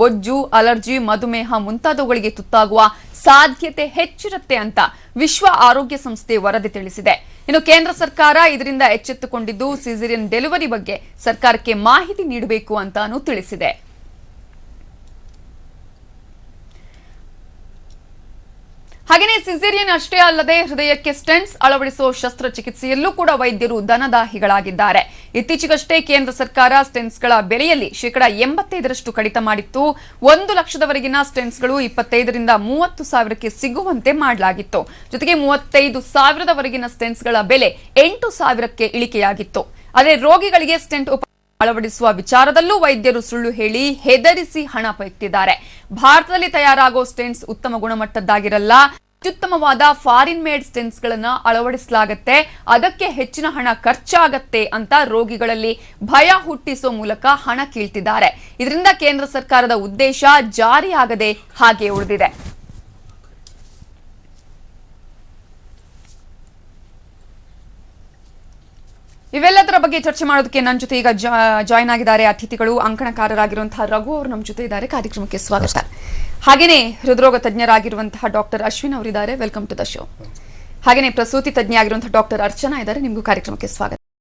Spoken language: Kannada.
ಬೊಜ್ಜು, ಅಲರ್ಜಿ, ಮಧುಮೇಹ ಮುಂತಾದವುಗಳಿಗೆ ತುತ್ತಾಗುವ ಸಾಧ್ಯತೆ ಹೆಚ್ಚಿರುತ್ತೆ ಅಂತ ವಿಶ್ವ ಆರೋಗ್ಯ ಸಂಸ್ಥೆ ವರದಿ ತಿಳಿಸಿದೆ. ಇನ್ನು ಕೇಂದ್ರ ಸರ್ಕಾರ ಇದರಿಂದ ಎಚ್ಚೆತ್ತುಕೊಂಡಿದ್ದು ಸಿಸಿರಿಯನ್ ಡೆಲಿವರಿ ಬಗ್ಗೆ ಸರ್ಕಾರಕ್ಕೆ ಮಾಹಿತಿ ನೀಡಬೇಕು ಅಂತಾನೂ ತಿಳಿಸಿದೆ. ಹಾಗೆಯೇ ಸಿಸೇರಿಯನ್ ಅಷ್ಟೇ ಅಲ್ಲದೆ ಹೃದಯಕ್ಕೆ ಸ್ಟೆಂಟ್ಸ್ ಅಳವಡಿಸುವ ಶಸ್ತ್ರಚಿಕಿತ್ಸೆಯಲ್ಲೂ ಕೂಡ ವೈದ್ಯರು ದನದಾಹಿಗಳಾಗಿದ್ದಾರೆ ಇತ್ತೀಚೆಗಷ್ಟೇ ಕೇಂದ್ರ ಸರ್ಕಾರ ಸ್ಟೆನ್ಸ್ಗಳ ಬೆಲೆಯಲ್ಲಿ ಶೇಕಡಾ ಎಂಬತ್ತೈದರಷ್ಟು ಕಡಿತ ಮಾಡಿತ್ತು. ಒಂದು ಲಕ್ಷದವರೆಗಿನ ಸ್ಟೆನ್ಸ್ಗಳು ಇಪ್ಪತ್ತೈದರಿಂದ ಮೂವತ್ತು ಸಾವಿರಕ್ಕೆ ಸಿಗುವಂತೆ ಮಾಡಲಾಗಿತ್ತು. ಜೊತೆಗೆ ಮೂವತ್ತೈದು ಸಾವಿರದವರೆಗಿನ ಸ್ಟೆನ್ಸ್ಗಳ ಬೆಲೆ ಎಂಟು ಸಾವಿರಕ್ಕೆ ಇಳಿಕೆಯಾಗಿತ್ತು. ಆದರೆ ರೋಗಿಗಳಿಗೆ ಸ್ಟೆಂಟ್ ಉಪ ಅಳವಡಿಸುವ ವಿಚಾರದಲ್ಲೂ ವೈದ್ಯರು ಸುಳ್ಳು ಹೇಳಿ ಹೆದರಿಸಿ ಹಣ ಪಡೆಯುತ್ತಿದ್ದಾರೆ ಭಾರತದಲ್ಲಿ ತಯಾರಾಗೋ ಸ್ಟೆಂಟ್ಸ್ ಉತ್ತಮ ಗುಣಮಟ್ಟದ್ದಾಗಿರಲ್ಲ. ಅತ್ಯುತ್ತಮವಾದ ಫಾರಿನ್ ಮೇಡ್ ಸ್ಟೆನ್ಸ್ ಗಳನ್ನ ಅಳವಡಿಸಲಾಗತ್ತೆ. ಅದಕ್ಕೆ ಹೆಚ್ಚಿನ ಹಣ ಖರ್ಚಾಗತ್ತೆ ಅಂತ ರೋಗಿಗಳಲ್ಲಿ ಭಯ ಹುಟ್ಟಿಸುವ ಮೂಲಕ ಹಣ ಕೀಳ್ತಿದ್ದಾರೆ. ಇದರಿಂದ ಕೇಂದ್ರ ಸರ್ಕಾರದ ಉದ್ದೇಶ ಜಾರಿಯಾಗದೆ ಹಾಗೆ ಉಳಿದಿದೆ. ಇವೆಲ್ಲದರ ಬಗ್ಗೆ ಚರ್ಚೆ ಮಾಡೋದಕ್ಕೆ ನನ್ನ ಜೊತೆ ಈಗ ಜಾಯ್ನ್ ಆಗಿದ್ದಾರೆ ಅತಿಥಿಗಳು. ಅಂಕಣಕಾರರಾಗಿರುವಂತಹ ರಘು ಅವರು ನಮ್ಮ ಜೊತೆ ಇದ್ದಾರೆ. ಕಾರ್ಯಕ್ರಮಕ್ಕೆ ಸ್ವಾಗತ. ಹಾಗೇನೆ ಹೃದ್ರೋಗ ತಜ್ಞರಾಗಿರುವಂತಹ ಡಾಕ್ಟರ್ ಅಶ್ವಿನ್ ಅವರಿದ್ದಾರೆ. ವೆಲ್ಕಮ್ ಟು ದ ಶೋ ಹಾಗೇನೆ ಪ್ರಸೂತಿ ತಜ್ಞ ಆಗಿರುವಂತಹ ಡಾಕ್ಟರ್ ಅರ್ಚನಾ ಇದ್ದಾರೆ. ನಿಮಗೂ ಕಾರ್ಯಕ್ರಮಕ್ಕೆ ಸ್ವಾಗತ.